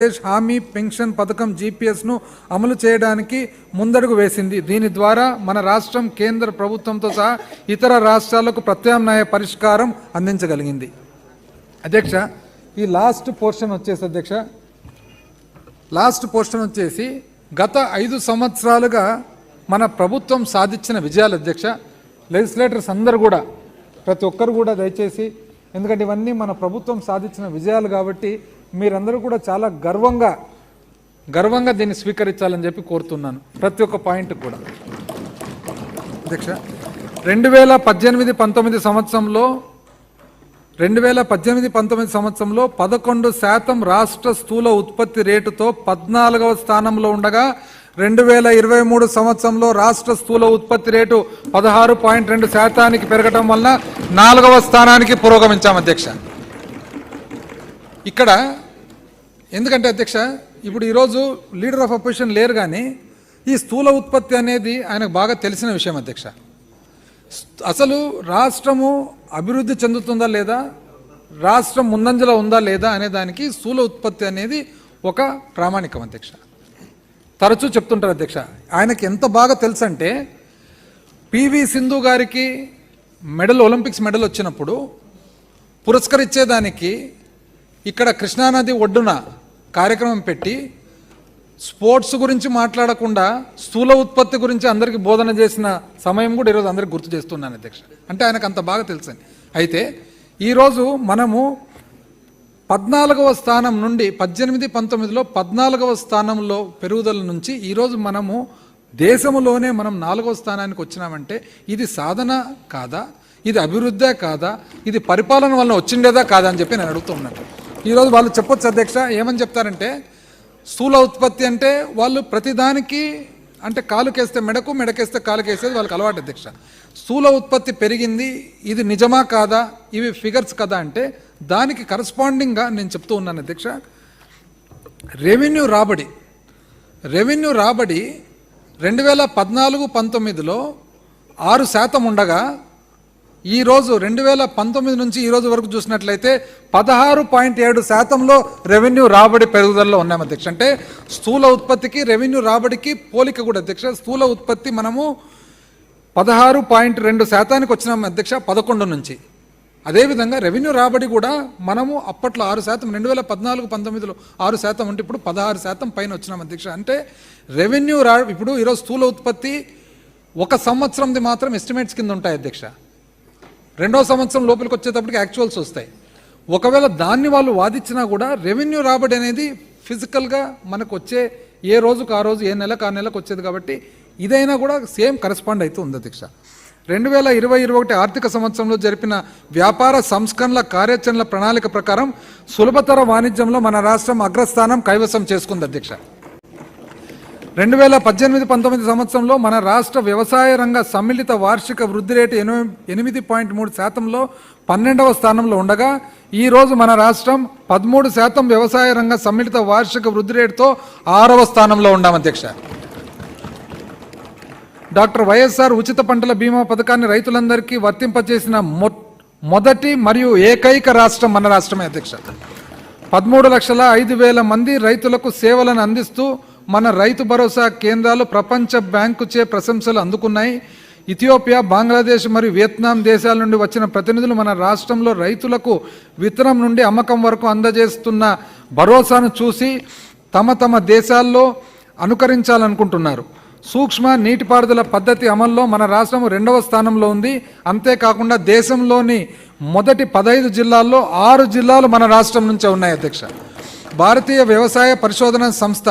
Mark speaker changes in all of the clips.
Speaker 1: ఆంధ్రప్రదేశ్ హామీ పెన్షన్ పథకం జీపీఎస్ను అమలు చేయడానికి ముందడుగు వేసింది. దీని ద్వారా మన రాష్ట్రం కేంద్ర ప్రభుత్వంతో సహా ఇతర రాష్ట్రాలకు ప్రత్యామ్నాయ పరిష్కారం అందించగలిగింది. అధ్యక్ష ఈ లాస్ట్ పోర్షన్ వచ్చేసి అధ్యక్ష లాస్ట్ పోర్షన్ వచ్చేసి గత ఐదు సంవత్సరాలుగా మన ప్రభుత్వం సాధించిన విజయాలు అధ్యక్ష. లెజిస్లేటర్స్ అందరూ కూడా ప్రతి ఒక్కరు కూడా దయచేసి ఎందుకంటే ఇవన్నీ మన ప్రభుత్వం సాధించిన విజయాలు కాబట్టి మీరందరూ కూడా చాలా గర్వంగా గర్వంగా దీన్ని స్వీకరించాలని చెప్పి కోరుతున్నాను. ప్రతి ఒక్క పాయింట్ కూడా. అధ్యక్ష. రెండు వేల పద్దెనిమిది పంతొమ్మిది సంవత్సరంలో రెండు వేల పద్దెనిమిది పంతొమ్మిది సంవత్సరంలో పదకొండు శాతం రాష్ట్ర స్థూల ఉత్పత్తి రేటుతో పద్నాలుగవ స్థానంలో ఉండగా రెండు వేల ఇరవై మూడు సంవత్సరంలో రాష్ట్ర స్థూల ఉత్పత్తి రేటు పదహారు పాయింట్ రెండు శాతానికి పెరగడం వలన నాలుగవ స్థానానికి పురోగమించాం అధ్యక్ష. ఇక్కడ ఎందుకంటే అధ్యక్ష ఇప్పుడు ఈరోజు లీడర్ ఆఫ్ అపోజిషన్ లేరు కానీ ఈ స్థూల ఉత్పత్తి అనేది ఆయనకు బాగా తెలిసిన విషయం అధ్యక్ష. అసలు రాష్ట్రము అభివృద్ధి చెందుతుందా లేదా రాష్ట్రం ముందంజలో ఉందా లేదా అనే దానికి స్థూల ఉత్పత్తి అనేది ఒక ప్రామాణికం అధ్యక్ష. తరచూ చెప్తుంటారు అధ్యక్ష ఆయనకి ఎంత బాగా తెలుసు అంటే పివి సింధు గారికి మెడల్ ఒలింపిక్స్ మెడల్ వచ్చినప్పుడు పురస్కరించేదానికి ఇక్కడ కృష్ణానది ఒడ్డున కార్యక్రమం పెట్టి స్పోర్ట్స్ గురించి మాట్లాడకుండా స్థూల ఉత్పత్తి గురించి అందరికీ బోధన చేసిన సమయం కూడా ఈరోజు అందరికి గుర్తు చేస్తున్నాను అధ్యక్ష. అంటే ఆయనకు అంత బాగా తెలుసని. అయితే ఈరోజు మనము పద్నాలుగవ స్థానం నుండి పద్దెనిమిది పంతొమ్మిదిలో పద్నాలుగవ స్థానంలో పెరుగుదల నుంచి ఈరోజు మనము దేశంలోనే మనం నాలుగవ స్థానానికి వచ్చినామంటే ఇది సాధన కాదా? ఇది అభివృద్ధే కాదా? ఇది పరిపాలన వలన వచ్చిండేదా కాదా అని చెప్పి నేను అడుగుతూ ఉన్నాను. ఈరోజు వాళ్ళు చెప్పొచ్చు అధ్యక్ష ఏమని చెప్తారంటే స్థూల ఉత్పత్తి అంటే వాళ్ళు ప్రతిదానికి అంటే కాలుకేస్తే మెడకు మెడకేస్తే కాలుకేసేది వాళ్ళకి అలవాటు అధ్యక్ష. స్థూల ఉత్పత్తి పెరిగింది ఇది నిజమా కాదా ఇవి ఫిగర్స్ కదా అంటే దానికి కరస్పాండింగ్గా నేను చెప్తూ ఉన్నాను అధ్యక్ష. రెవెన్యూ రాబడి రెవెన్యూ రాబడి రెండు వేల పద్నాలుగు పంతొమ్మిదిలో ఆరు శాతం ఉండగా ఈరోజు రెండు వేల పంతొమ్మిది నుంచి ఈరోజు వరకు చూసినట్లయితే పదహారు పాయింట్ ఏడు శాతంలో రెవెన్యూ రాబడి పెరుగుదలలో ఉన్నాం అధ్యక్ష. అంటే స్థూల ఉత్పత్తికి రెవెన్యూ రాబడికి పోలిక కూడా అధ్యక్ష. స్థూల ఉత్పత్తి మనము పదహారు పాయింట్ రెండు శాతానికి వచ్చినాం అధ్యక్ష పదకొండు నుంచి. అదేవిధంగా రెవెన్యూ రాబడి కూడా మనము అప్పట్లో ఆరు శాతం రెండు వేల పద్నాలుగు పంతొమ్మిదిలో ఆరు శాతం ఉంటే ఇప్పుడు పదహారు శాతం పైన వచ్చినాం అధ్యక్ష. అంటే రెవెన్యూ రా ఇప్పుడు ఈరోజు స్థూల ఉత్పత్తి ఒక సంవత్సరంది మాత్రం ఎస్టిమేట్స్ కింద ఉంటాయి అధ్యక్ష. రెండో సంవత్సరం లోపలికి వచ్చేటప్పటికి యాక్చువల్స్ వస్తాయి. ఒకవేళ దాన్ని వాళ్ళు వాదించినా కూడా రెవెన్యూ రాబడి అనేది ఫిజికల్గా మనకు వచ్చే ఏ రోజుకు ఆ రోజు ఏ నెలకు ఆ నెలకు వచ్చేది కాబట్టి ఇదైనా కూడా సేమ్ కరెస్పాండ్ అయితే ఉంది అధ్యక్ష. రెండు వేల ఇరవై ఇరవై ఒకటి ఆర్థిక సంవత్సరంలో జరిపిన వ్యాపార సంస్కరణల కార్యాచరణల ప్రణాళిక ప్రకారం సులభతర వాణిజ్యంలో మన రాష్ట్రం అగ్రస్థానం కైవసం చేసుకుంది అధ్యక్ష. రెండు వేల పద్దెనిమిది పంతొమ్మిది సంవత్సరంలో మన రాష్ట్ర వ్యవసాయ రంగ సమ్మిళిత వార్షిక వృద్ధి రేటు ఎనిమిది ఎనిమిది పాయింట్ మూడు శాతంలో పన్నెండవ స్థానంలో ఉండగా ఈరోజు మన రాష్ట్రం పదమూడు శాతం వ్యవసాయ రంగ సమ్మిళిత వార్షిక వృద్ధి రేటుతో ఆరవ స్థానంలో ఉండాం అధ్యక్ష. డాక్టర్ వైఎస్ఆర్ ఉచిత పంటల బీమా పథకాన్ని రైతులందరికీ వర్తింపజేసిన మొ మొదటి మరియు ఏకైక రాష్ట్రం మన రాష్ట్రమే అధ్యక్ష. పదమూడు లక్షల ఐదు వేల మంది రైతులకు సేవలను అందిస్తూ మన రైతు భరోసా కేంద్రాలు ప్రపంచ బ్యాంకుచే ప్రశంసలు అందుకున్నాయి. ఇథియోపియా బంగ్లాదేశ్ మరియు వియత్నాం దేశాల నుండి వచ్చిన ప్రతినిధులు మన రాష్ట్రంలో రైతులకు విత్తనం నుండి అమ్మకం వరకు అందజేస్తున్న భరోసాను చూసి తమ తమ దేశాల్లో అనుకరించాలనుకుంటున్నారు. సూక్ష్మ నీటిపారుదల పద్ధతి అమల్లో మన రాష్ట్రం రెండవ స్థానంలో ఉంది. అంతేకాకుండా దేశంలోని మొదటి పదహైదు జిల్లాల్లో ఆరు జిల్లాలు మన రాష్ట్రం నుంచే ఉన్నాయి అధ్యక్ష. భారతీయ వ్యవసాయ పరిశోధన సంస్థ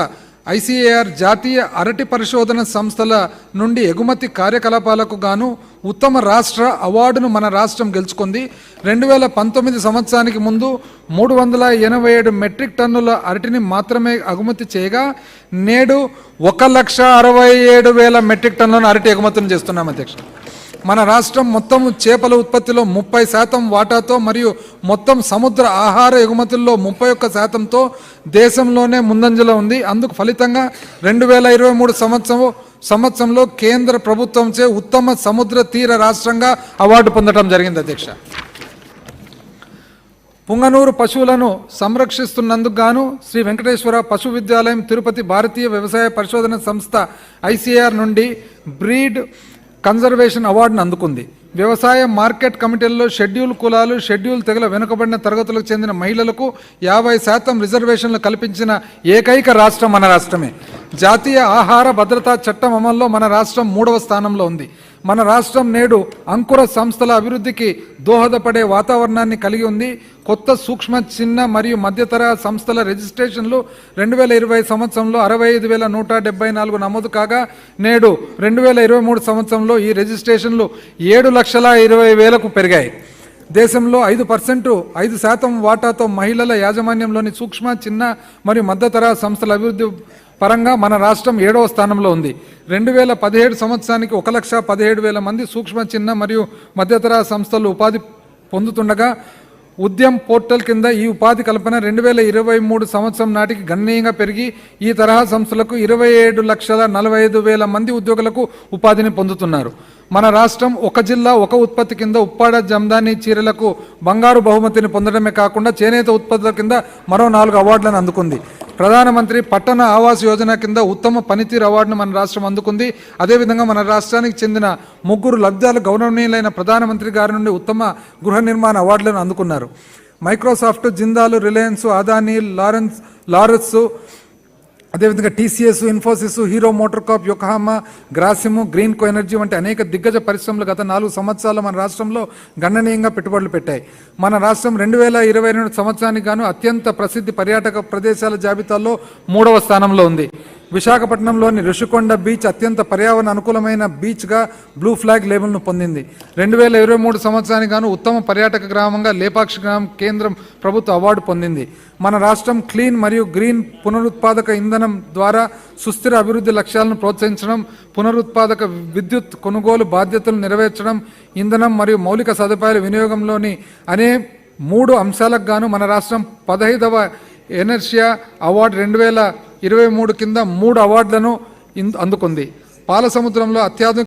Speaker 1: ఐసిఏఆర్ జాతీయ అరటి పరిశోధన సంస్థల నుండి ఎగుమతి కార్యకలాపాలకు గాను ఉత్తమ రాష్ట్ర అవార్డును మన రాష్ట్రం గెలుచుకుంది. రెండు వేల పంతొమ్మిది సంవత్సరానికి ముందు మూడు వందల ఎనభై ఏడు మెట్రిక్ టన్నుల అరటిని మాత్రమే ఎగుమతి చేయగా నేడు ఒక లక్ష అరవై ఏడు వేల మెట్రిక్ టన్నులను అరటి ఎగుమతులు చేస్తున్నాం అధ్యక్ష. మన రాష్ట్రం మొత్తం చేపల ఉత్పత్తిలో ముప్పై శాతం వాటాతో మరియు మొత్తం సముద్ర ఆహార ఎగుమతుల్లో ముప్పై ఒక్క శాతంతో దేశంలోనే ముందంజలో ఉంది. అందుకు ఫలితంగా రెండు వేల ఇరవై మూడు సంవత్సరం సంవత్సరంలో కేంద్ర ప్రభుత్వంచే ఉత్తమ సముద్ర తీర రాష్ట్రంగా అవార్డు పొందడం జరిగింది అధ్యక్ష. పుంగనూరు పశువులను సంరక్షిస్తున్నందుకు గాను శ్రీ వెంకటేశ్వర పశు విద్యాలయం తిరుపతి భారతీయ వ్యవసాయ పరిశోధన సంస్థ ఐసీఆర్ నుండి బ్రీడ్ కన్జర్వేషన్ అవార్డును అందుకుంది. వ్యవసాయ మార్కెట్ కమిటీల్లో షెడ్యూల్ కులాలు షెడ్యూల్ తెగల వెనుకబడిన తరగతులకు చెందిన మహిళలకు యాభై శాతం రిజర్వేషన్లు కల్పించిన ఏకైక రాష్ట్రం మన రాష్ట్రమే. జాతీయ ఆహార భద్రతా చట్టం అమల్లో మన రాష్ట్రం మూడవ స్థానంలో ఉంది. మన రాష్ట్రం నేడు అంకుర సంస్థల అభివృద్ధికి దోహదపడే వాతావరణాన్ని కలిగి ఉంది. కొత్త సూక్ష్మ చిన్న మరియు మధ్యతర సంస్థల రిజిస్ట్రేషన్లు రెండు వేల ఇరవై సంవత్సరంలో అరవై ఐదు వేల నూట డెబ్బై నాలుగు నమోదు కాగా నేడు రెండు వేల ఇరవై మూడు సంవత్సరంలో ఈ రిజిస్ట్రేషన్లు ఏడు లక్షల ఇరవై వేలకు పెరిగాయి. దేశంలో ఐదు పర్సెంట్ ఐదు శాతం వాటాతో మహిళల యాజమాన్యంలోని సూక్ష్మ చిన్న మరియు మధ్యతర సంస్థల అభివృద్ధి పరంగా మన రాష్ట్రం ఏడవ స్థానంలో ఉంది. రెండు వేల పదిహేడు సంవత్సరానికి ఒక లక్ష పదిహేడు వేల మంది సూక్ష్మ చిన్న మరియు మధ్యతర సంస్థలు ఉపాధి పొందుతుండగా ఉద్యమ్ పోర్టల్ కింద ఈ ఉపాధి కల్పన రెండు వేల ఇరవై మూడు సంవత్సరం నాటికి గణనీయంగా పెరిగి ఈ తరహా సంస్థలకు ఇరవై ఏడు లక్షల నలభై ఐదు వేల మంది ఉద్యోగులకు ఉపాధిని పొందుతున్నారు. మన రాష్ట్రం ఒక జిల్లా ఒక ఉత్పత్తి కింద ఉప్పాడ జమ్దాని చీరలకు బంగారు బహుమతిని పొందడమే కాకుండా చేనేత ఉత్పత్తుల కింద మరో నాలుగు అవార్డులను అందుకుంది. ప్రధానమంత్రి పట్టణ ఆవాస్ యోజన కింద ఉత్తమ పనితీరు అవార్డును మన రాష్ట్రం అందుకుంది. అదేవిధంగా మన రాష్ట్రానికి చెందిన ముగ్గురు లబ్ధాలు గౌరవనీయులైన ప్రధానమంత్రి గారి నుండి ఉత్తమ గృహ నిర్మాణ అవార్డులను అందుకున్నారు. మైక్రోసాఫ్ట్ జిందాలు రిలయన్స్ అదానీ లారెన్స్ లారస్ అదేవిధంగా TCS Infosys Hero MotoCorp Yokohama Grasim Greenko energy వంటి అనేక దిగ్గజ పరిశ్రమలు గత నాలుగు సంవత్సరాలు మన రాష్ట్రంలో గణనీయంగా పెట్టుబడులు పెట్టాయి. మన రాష్ట్రం రెండు వేల ఇరవై రెండు సంవత్సరానికి గాను అత్యంత ప్రసిద్ధి పర్యాటక ప్రదేశాల జాబితాలో మూడవ స్థానంలో ఉంది. విశాఖపట్నంలోని ఋషికొండ బీచ్ అత్యంత పర్యావరణ అనుకూలమైన బీచ్గా బ్లూ ఫ్లాగ్ లేబుల్ను పొందింది. రెండు వేల ఇరవై మూడు సంవత్సరానికి గాను ఉత్తమ పర్యాటక గ్రామంగా లేపాక్షి గ్రామం కేంద్రం ప్రభుత్వ అవార్డు పొందింది. మన రాష్ట్రం క్లీన్ మరియు గ్రీన్ పునరుత్పాదక ఇంధనం ద్వారా సుస్థిర అభివృద్ధి లక్ష్యాలను ప్రోత్సహించడం పునరుత్పాదక విద్యుత్ కొనుగోలు బాధ్యతలు నెరవేర్చడం ఇంధనం మరియు మౌలిక సదుపాయాల వినియోగంలోని అనే మూడు అంశాలకు గాను మన రాష్ట్రం పదహైదవ ఎనర్షియా అవార్డు రెండు వేల ఇరవై మూడు కింద మూడు అవార్డులను అందుకుంది. పాల సముద్రంలో అత్యాధునిక